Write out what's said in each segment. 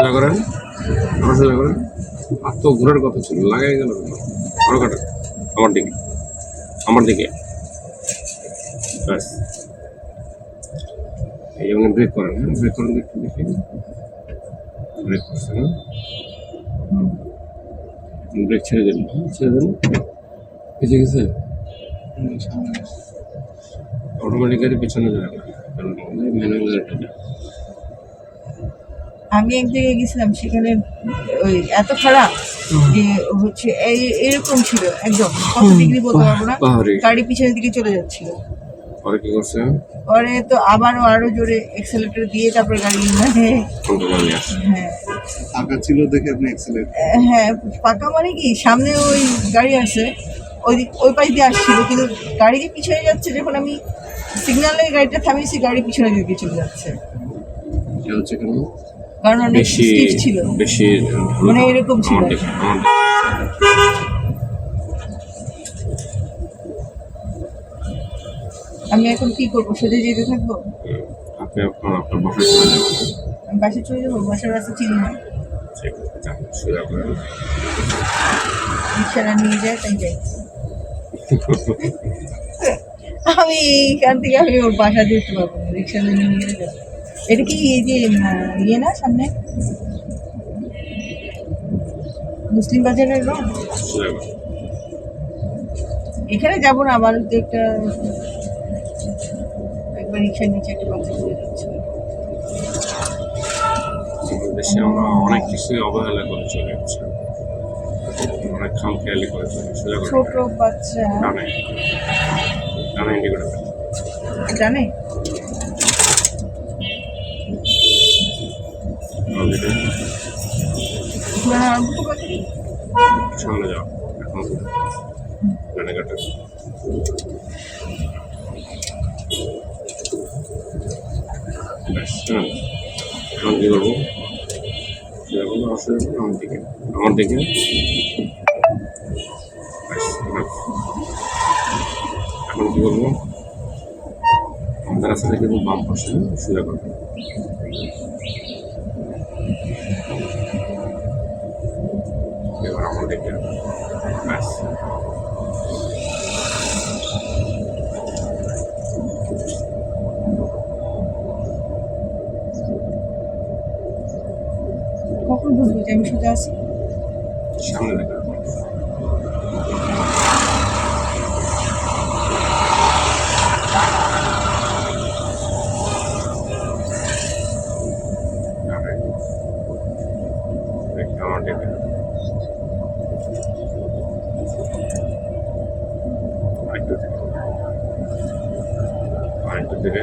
সোজা করেন? সোজা করেন? আর তো ঘোরার কথা ছিল লাগাই গেল? আরও কাটেন আমার দিকে আমার দিকে। ব্যাস। এই যেমন ব্রেক করেন হ্যাঁ? ব্রেক করেন একটু দেখি। ব্রেক করছেন হ্যাঁ? ব্রেক ছেড়ে দিন হ্যাঁ, ছেড়ে দিন বেঁচে গেছে? অটোমেটিক্যালি পিছনে যায়। না ম্যানুয়াল এটা যায় আমি এক জায়গায় গেছিলাম সেখানে ওই এত খারাপ যে হচ্ছে এই- এরকম ছিল একদম। কত ডিগ্রি বলতে পারব না। গাড়ি পিছনের দিকে চলে যাচ্ছিল। পরে কি করছে পরে তো আবারও আরও জোরে এক্সেলেটর দিয়ে তারপরে গাড়ি মানে হ্যাঁ। ফাঁকা ছিল দেখে আপনি এক্সেলেট হ্যাঁ পাকা মানে কি? সামনে ওই গাড়ি আছে ওই দিক- ওই পাশ দিয়ে আসছিল কিন্তু গাড়ি যে পিছনে যাচ্ছে যখন আমি সিগন্যালে গাড়িটা থামিয়েছি গাড়ি পিছনে দিকে চলে যাচ্ছে। হচ্ছে কেন কারণ অনেক স্টিফ ছিল। বেশি মানে এরকম ছিল। আমি এখন কি করব? সোজা যেতে থাকব? আপনি আপনার আপনার বাসায় চলে যাবেন। আমি বাসে চলে যাব? বাসার রাস্তা চিনি না। রিক্সাটা নিয়ে যায় তাই যাই। আমি এইখান থেকে আমি ওর বাসা যেতে পারব রিক্সাটা নিয়ে গেলে যাব। এটা কি এই যে ইয়ে না সামনে? মুসলিম বাজারের রোড? এখানে যাব না আমার তো একটা একবার রিক্সার নিচে একটা বাচ্চা করে যাচ্ছে। দেশে আমরা অনেক কিছু অবহেলা করে চলে যাচ্ছি। অনেক খাম করে চলে সোজা করেন ছোট বাচ্চা। জানে? সামনে যাও এখন হ্যাঁ এখন কী করব করব অসুবিধা আমার দিকে আমার দিকে। এখন কী করব রাস্তা থেকে বাম পাশে সোজা করব বুঝব যে আমি সোজা আছি। সামনে দেখা আরেকটু থেকে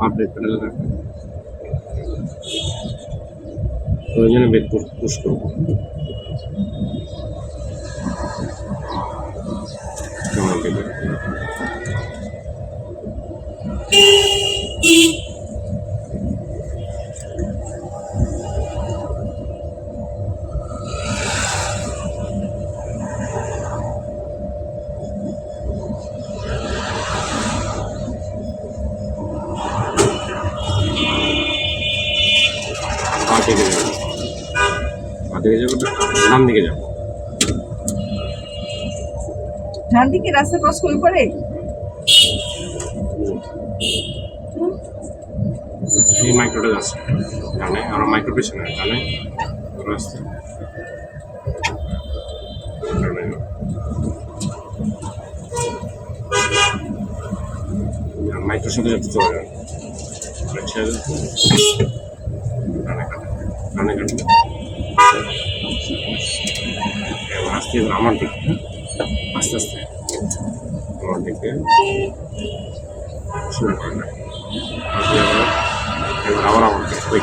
আর ব্রেক পেডাল রাখবেন প্রয়োজনে পা থেকে যাবে। পা দিকে যাব ডান দিকে যাব। ডান দিকে রাস্তা ক্রস করে পরে? এই মাইক্রোটা যাচ্ছে ডানে আর মাইক্রো পেছনে যাও। আর মাইক্রোর সাথে সাথে চলে এবার আস্তে আমার দিকে হ্যাঁ? আস্তে আস্তে। আমার দিকে। শুরু করে না আবার আমার দিকে ওই।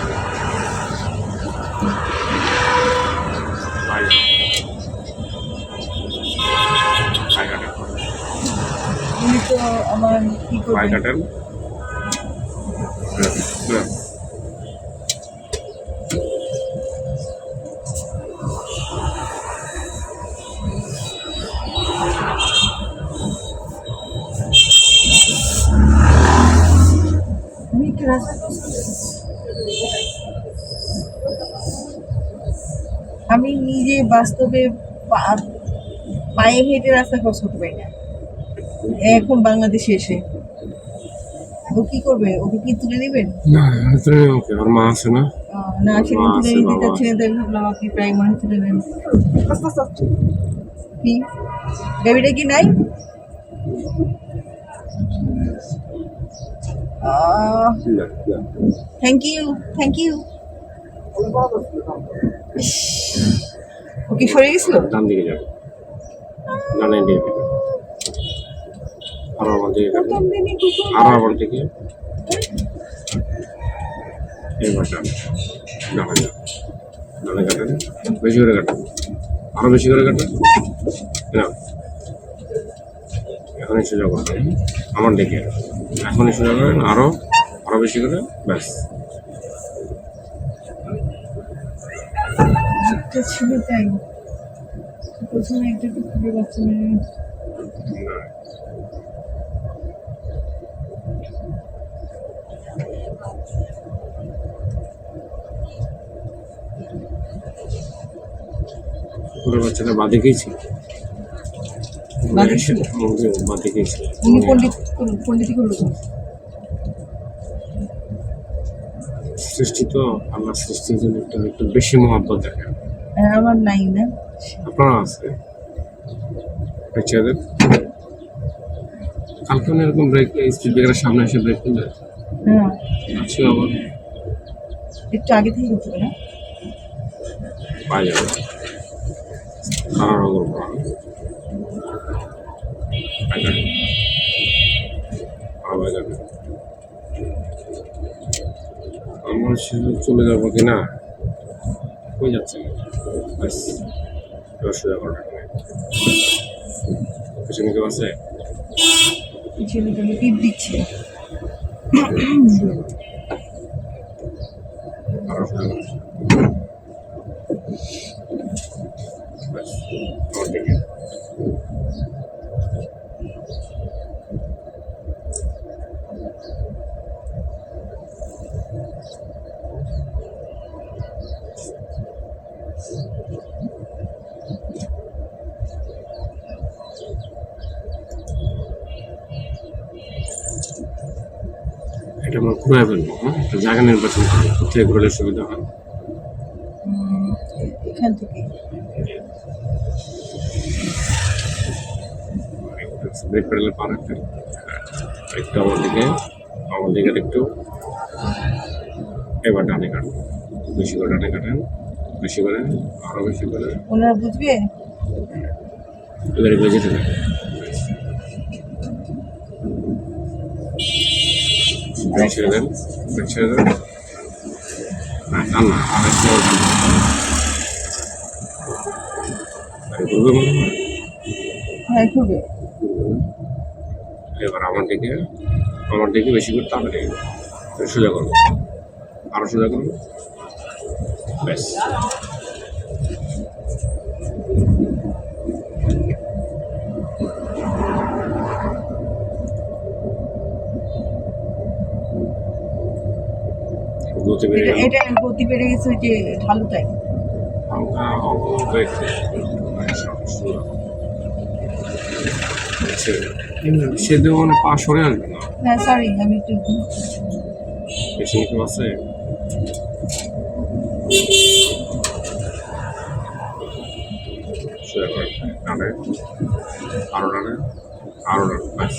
পায়ে কাটেন। উনি বাস্তবে পা- পায়ে হেঁটে রাস্তা ক্রস করতে পারি না। এখন বাংলাদেশে এসে। ও কি করবে? ওকে কি তুলে নেবেন না এখানে তো ওকে ওর মা আছে না? না সেদিন তুলে নিতে বাবা। চাচ্ছিলেন তাই ভাবলাম আপনি প্রায় মনে তুলে নেন কি? বেবিটা কি নাই? Thank you thank you okay সরে গেছিল? ডান দিকে যাবে। ডানে দিকে আরও আমার দিকে যাবে। আমার দিকে। এবার ডান। ডানে যাবে। ডানে কাটেন বেশি করে কাটেন আরও বেশি করে কাটেন না। এখনই সোজা করবেন আমার দিকে। এখনই সোজা করেন আরও আরও বেশি করে। ব্যাস। একটা ছিল তাই। প্রথমে একটা একটু খুলে না পুরো বাচ্চাটা ছিল? উনি পণ্ডিত পণ্ডিত করল সৃষ্টি তো আল্লাহ সৃষ্টির জন্য একটু একটু বেশি মহাব্বত দেখেন হ্যাঁ, আমার নাই না আপনারা আছে? বাচ্চাদের কালকে না এরকম ব্রেক স্পিড ব্রেকারের সামনে এসে ব্রেক করলে। হ্যাঁ। আছে আবার। একটু আগে থেকে করতে না পাওয়া যাবে। কারারও করব না আমার চলে যাব কি না কই যাচ্ছে ব্যাস এবার সোজা করা পেছনে কেউ আছে পিছনে তুমি টিপ দিচ্ছে। আরও সোজা এটা আমরা ঘুরে ফেলব হ্যাঁ? একটা জায়গা নির্বাচন করব কোথায় ঘুরলে সুবিধা হয়। এখান থেকে। ব্রেক পা একটু আমার দিকে আমার দিকে একটু। এবার ডানে কাটুন বেশি করে ডানে কাটেন বেশি করে আরও বেশি করে। ওনারা বুঝবে? এবারে বেজে ব্রেক ছেড়ে দেন ব্রেক ছেড়ে দেন না টান না আর একটু আরে ঘুরবে মনে হয় হ্যাঁ করবে এবার আমার দিকে আমার দিকে বেশি করে তাড়াতাড়ি সোজা করো আরও সোজা করো ব্যাস। গতি বেড়ে গেল? এটা গতি বেড়ে গেছে যে ঢালু তাই হালকা Uh, I'll go back. সে মানে পা সরে আসবে না? হ্যাঁ সরি আমি একটু বেশি কেউ আছে। আরও ডানে? আরও ডানে ব্যাস।